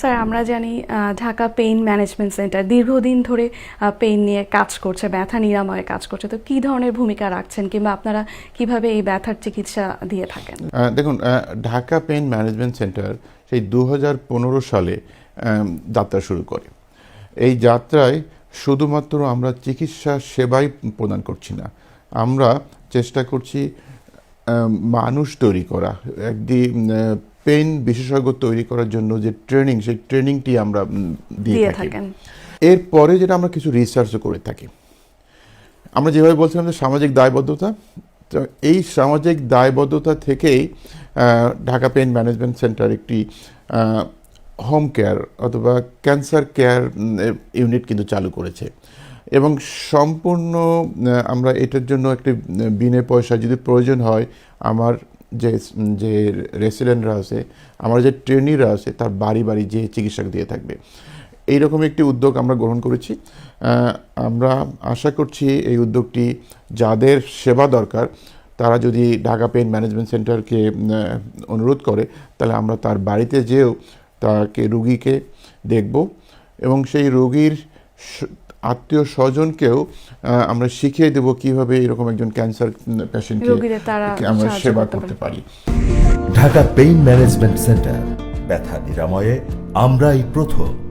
Sir আমরা জানি Dhaka pain management centre দীর্ঘদিন ধরে পেইন নিয়ে কাজ করছে, ব্যথা নিরাময়ে কাজ করছে। তো কি ধরনের ভূমিকা রাখছেন কিংবা আপনারা কীভাবে এই ব্যথার চিকিৎসা দিয়ে থাকেন? দেখুন ঢাকা পেইন ম্যানেজমেন্ট সেন্টার সেই দু হাজার পনেরো সালে যাত্রা শুরু করে। এই যাত্রায় শুধুমাত্র আমরা চিকিৎসা সেবাই প্রদান করছি না, আমরা চেষ্টা করছি মানুষ তৈরি করা একদিন পেইন বিশেষজ্ঞ তৈরি করার জন্য যে ট্রেনিং সেই ট্রেনিংটি আমরা দিয়ে থাকি। এরপরে যেটা আমরা কিছু রিসার্চও করে থাকি। আমরা যেভাবে বলছিলাম যে সামাজিক দায়বদ্ধতা তো এই সামাজিক দায়বদ্ধতা থেকেই ঢাকা পেইন ম্যানেজমেন্ট সেন্টার একটি হোম কেয়ার অথবা ক্যান্সার কেয়ার ইউনিট কিন্তু চালু করেছে। এবং সম্পূর্ণ আমরা এটার জন্য একটি বিনে পয়সা যদি প্রয়োজন হয় আমার যে যে রেসিডেন্টরা আছে, আমার যে ট্রেনিরা আছে, তার বাড়ি বাড়ি যে চিকিৎসক দিয়ে থাকবে। এইরকম একটি উদ্যোগ আমরা গ্রহণ করেছি। আমরা আশা করছি এই উদ্যোগটি যাদের সেবা দরকার, তারা যদি ঢাকা পেইন ম্যানেজমেন্ট সেন্টারকে অনুরোধ করে, তাহলে আমরা তার বাড়িতে যেও তাকে রুগীকে দেখব এবং সেই রোগীর আত্মীয় স্বজনকেও আহ, আমরা শিখিয়ে দেব কীভাবে এরকম একজন ক্যান্সার পেশেন্টকে আমরা সেবা করতে করতে পারি। ঢাকা পেইন ম্যানেজমেন্ট সেন্টার ব্যথা নিরাময়ে আমরাই প্রথম।